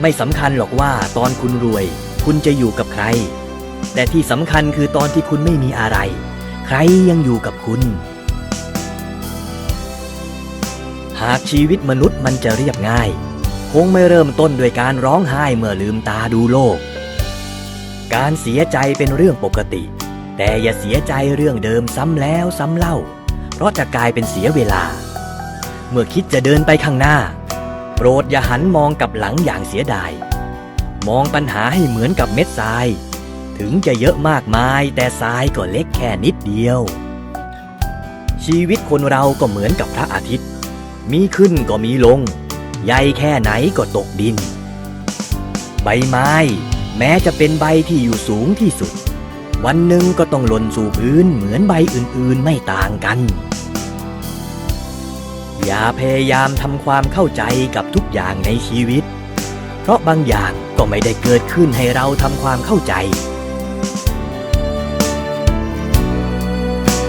ไม่สำคัญหรอกว่าตอนคุณรวย คุณจะอยู่กับใคร แต่ที่สำคัญคือตอนที่คุณไม่มีอะไร ใครยังอยู่กับคุณ หากชีวิตมนุษย์มันจะเรียบง่าย คงไม่เริ่มต้นด้วยการร้องไห้เมื่อลืมตาดูโลก การเสียใจเป็นเรื่องปกติ แต่อย่าเสียใจเรื่องเดิมซ้ำแล้วซ้ำเล่า เพราะจะกลายเป็นเสียเวลา เมื่อคิดจะเดินไปข้างหน้า โปรดอย่าหันมองกลับหลังอย่างเสียดาย มองปัญหาให้เหมือนกับเม็ดทราย ถึงจะเยอะมากมายแต่ทรายก็เล็กแค่นิดเดียว ชีวิตคนเราก็เหมือนกับพระอาทิตย์ มีขึ้นก็มีลง ใหญ่แค่ไหนก็ตกดิน ใบไม้ แม้จะเป็นใบที่อยู่สูงที่สุด วันหนึ่งก็ต้องหล่นสู่พื้นเหมือนใบอื่นๆไม่ต่างกัน อย่าพยายามทำความเข้าใจกับทุกอย่างในชีวิต เพราะบางอย่างก็ไม่ได้เกิดขึ้นให้เราทำความเข้าใจ